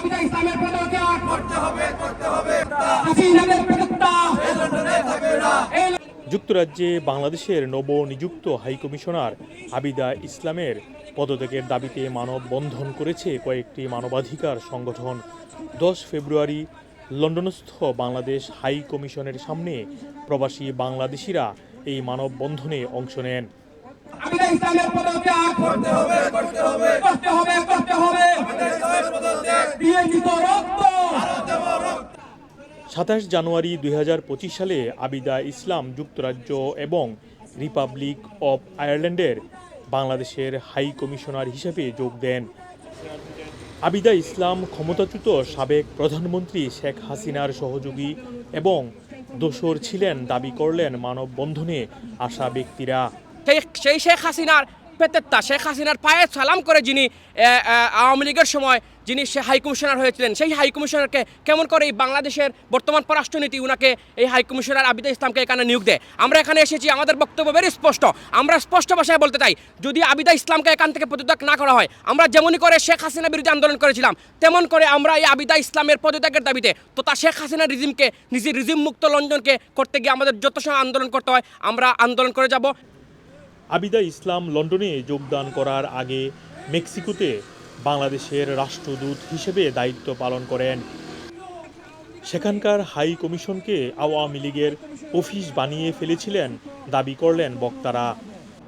আবিদা ইসলামের পদত্যাগ করতে হবে করতে হবে। হাসিনাদের পদত্যাগ এই লন্ডনে থাকবে না। যুক্তরাজ্যে বাংলাদেশের নবনিযুক্ত হাইকমিশনার আবিদা ইসলামের পদত্যাগের দাবিতে মানববন্ধন করেছে কয়েকটি মানবাধিকার সংগঠন। দশ ফেব্রুয়ারি লন্ডনস্থ বাংলাদেশ হাই কমিশনের সামনে প্রবাসী বাংলাদেশিরা এই মানববন্ধনে অংশ নেন। আবিদা ইসলামের পদত্যাগ করতে হবে করতে হবে। করতে হবে ইসলামের পদত্যাগ বিএনপি তো রক্ত সাতাশ জানুয়ারি দুই সালে আবিদা ইসলাম যুক্তরাজ্য এবং রিপাবলিক অব আয়ারল্যান্ডের বাংলাদেশের হাই কমিশনার হিসেবে যোগ দেন। আবিদা ইসলাম ক্ষমতাচ্যুত সাবেক প্রধানমন্ত্রী শেখ হাসিনার সহযোগী এবং দোসর ছিলেন, দাবি করলেন মানববন্ধনে আসা ব্যক্তিরা। সেই শেখ হাসিনার পেতেত্তা শেখ হাসিনার পায়ে সালাম করে যিনি আওয়ামী লীগের সময় যিনি সে হাই কমিশনার হয়েছিলেন, সেই হাই কমিশনারকে কেমন করে এই বাংলাদেশের বর্তমান পররাষ্ট্রনীতি উনাকে এই হাইকমিশনার আবিদা ইসলামকে এখানে নিয়োগ দেয়? আমরা এখানে এসেছি, আমাদের বক্তব্য ভেরি স্পষ্ট। আমরা স্পষ্ট ভাষায় বলতে চাই, যদি আবিদা ইসলামকে এখান থেকে পদত্যাগ না করা হয়, আমরা যেমনই করে শেখ হাসিনা বিরুদ্ধে আন্দোলন করেছিলাম, তেমন করে আমরা এই আবিদা ইসলামের পদত্যাগের দাবিতে তো তা শেখ হাসিনা রিজিমকে, নিজের রিজিম মুক্ত লন্ডনকে করতে গিয়ে আমাদের যত সময় আন্দোলন করতে হয়, আমরা আন্দোলন করে যাব। আবিদা ইসলাম লন্ডনে যোগদান করার আগে মেক্সিকোতে বাংলাদেশের রাষ্ট্রদূত হিসেবে দায়িত্ব পালন করেন। সেখানকার হাই কমিশনকে আওয়ামী লীগের অফিস বানিয়ে ফেলেছিলেন, দাবি করলেন বক্তারা।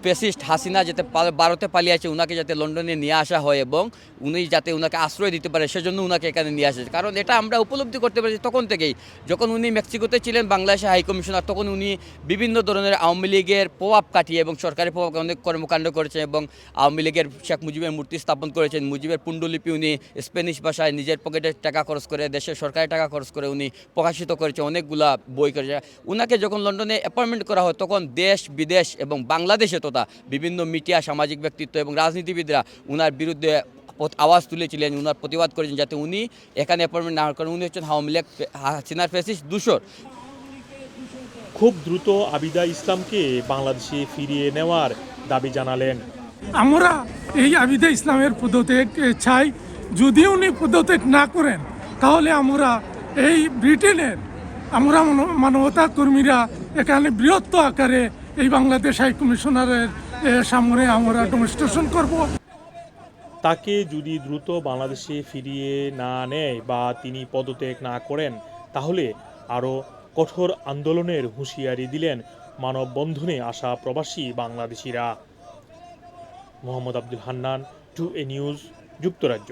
পেসিস্ট হাসিনা যাতে ভারতে পালিয়ে আছে ওনাকে যাতে লন্ডনে নিয়ে আসা হয় এবং উনি যাতে ওনাকে আশ্রয় দিতে পারে, সেজন্য উনাকে এখানে নিয়ে আসে কারণ এটা আমরা উপলব্ধি করতে পেরেছি তখন থেকেই। যখন উনি মেক্সিকোতে ছিলেন, বাংলাদেশের হাই কমিশনার, তখন উনি বিভিন্ন ধরনের আওয়ামী লীগের প্রভাব কাটিয়ে এবং সরকারি প্রভাব অনেক কর্মকাণ্ড করেছেন এবং আওয়ামী লীগের শেখ মুজিবের মূর্তি স্থাপন করেছেন। মুজিবের পুণ্ডলিপি উনি স্প্যানিশ ভাষায় নিজের পকেটে টাকা খরচ করে, দেশের সরকারি টাকা খরচ করে উনি প্রকাশিত করেছে অনেকগুলা বই করেছে ওনাকে যখন লন্ডনে অ্যাপয়েন্টমেন্ট করা হয়, তখন দেশ, বিদেশ এবং বাংলাদেশে তথা বিভিন্ন মিডিয়া সামাজিক ব্যক্তিত্ব এবং রাজনীতিবিদরা উনার বিরুদ্ধে আওয়াজ তুলেছিলেন উনার প্রতিবাদ করেছেন যাতে উনি এখানে অ্যাপয়েন্টমেন্ট না কারণ উনি হচ্ছেন আওয়ামী লীগ হাসিনার ফেসিস দূষর খুব দ্রুত আবিদা ইসলামকে বাংলাদেশে ফিরিয়ে নেওয়ার দাবি জানালেন। আমরা এই আবিদা ইসলামের পদত্যাগ চাই। যদি উনি পদত্যাগ না করেন তাহলে আমরা এই ব্রিটেনের আমরা মানবতা কর্মীরা এখানে বৃহত্ত আকারে এই বাংলাদেশ হাই কমিশনারের সামনে আমরা ডেমনস্ট্রেশন করব। তাকে যদি দ্রুত বাংলাদেশে ফিরিয়ে না নেয় বা তিনি পদত্যাগ না করেন, তাহলে আরও কঠোর আন্দোলনের হুঁশিয়ারি দিলেন মানববন্ধনে আসা প্রবাসী বাংলাদেশিরা। মোহাম্মদ আব্দুল হান্নান, টু এ নিউজ, যুক্তরাজ্য।